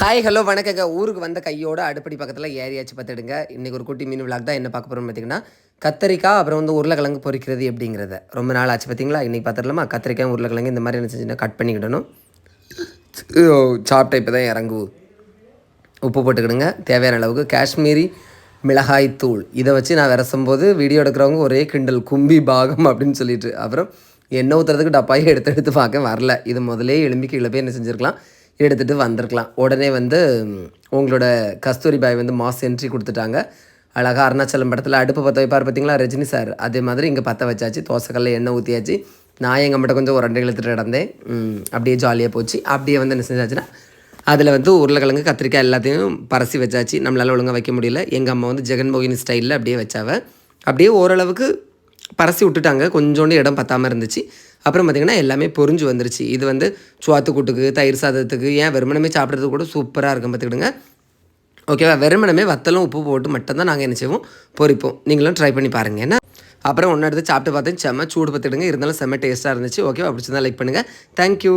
Hi hello வணக்கங்க. ஊருக்கு வந்த கையோட அடுப்படி பக்கத்தில் ஏரியாச்சு பார்த்துடுங்க. இன்றைக்கி ஒரு குட்டி மீன் விளாக் தான் என்ன பார்க்க போகிறோம் பார்த்தீங்கன்னா கத்தரிக்காய் அப்புறம் வந்து உருளைக்கிழங்கு பொறிக்கிறது எப்படிங்கிறத. ரொம்ப நாள் ஆச்சு பார்த்தீங்களா இன்றைக்கி பார்த்துடலாமா? கத்திரிக்காய் உருளைக்கிழங்கு இந்த மாதிரி என்ன செஞ்சுன்னா கட் பண்ணிக்கிடணும். சாப்பிட்ட இப்போ தான் இறங்கு. உப்பு போட்டுக்கிடுங்க. தேவையான அளவுக்கு காஷ்மீரி மிளகாய் தூள். இதை வச்சு நான் விரசும்போது வீடியோ எடுக்கிறவங்க ஒரே கிண்டல் கும்பி பாகம் அப்படின்னு சொல்லிட்டு. அப்புறம் எண்ணெய் ஊற்றுறதுக்கு டப்பாயை எடுத்து எடுத்து பார்க்க வரல. இது முதலே எலும்பிக்கு இழப்பே என்ன செஞ்சுருக்கலாம். எடுத்துகிட்டு வந்திருக்கலாம். உடனே வந்து உங்களோட கஸ்தூரி பாய் வந்து மாஸ் என்ட்ரி கொடுத்துட்டாங்க. அழகாக அருணாச்சலம் படத்தில் அடுப்பு பற்ற வைப்பார் பார்த்தீங்களா ரஜினி சார்? அதே மாதிரி இங்கே பற்ற வச்சாச்சு. தோசைக்கல்ல எண்ணெய் ஊற்றியாச்சு நான் எங்கள் மட்டும் கொஞ்சம் ஒரு ரெண்டு இழுத்துட்டு நடந்தேன். அப்படியே ஜாலியாக போச்சு. அப்படியே வந்து என்ன செஞ்சாச்சுன்னா அதில் வந்து உருளைக்கிழங்கு கத்திரிக்காய் எல்லாத்தையும் பரசி வச்சாச்சு. நம்மளால் ஒழுங்காக வைக்க முடியல. எங்கள் அம்மா வந்து ஜெகன்மோகினி ஸ்டைலில் அப்படியே வச்சாவ. அப்படியே ஓரளவுக்கு பரசி விட்டுட்டாங்க. கொஞ்சோண்டு இடம் பத்தாமல் இருந்துச்சு. அப்புறம் பார்த்திங்கன்னா எல்லாமே பொரிஞ்சு வந்துருச்சு. இது வந்து சுவாத்து கூட்டுக்கு தயிர் சாதத்துக்கு ஏன் வெறுமனமே சாப்பிட்றதுக்கு கூட சூப்பராக இருக்கும் பார்த்துக்கிடுங்க ஓகேவா வெறுமனமே வத்தலும் உப்பு போட்டு மட்டும்தான் நாங்கள் என்ன செய்வோம்? பொரிப்போம் நீங்களும் ட்ரை பண்ணி பாருங்க. என்ன? அப்புறம் ஒன்று எடுத்து சாப்பிட்டு பார்த்தேன். செம்ம சூடு பார்த்துக்கிடுங்க இருந்தாலும் செம்ம டேஸ்ட்டாக இருந்துச்சு. ஓகேவா பிடிச்சிருந்தா லைக் பண்ணுங்கள் தேங்க்யூ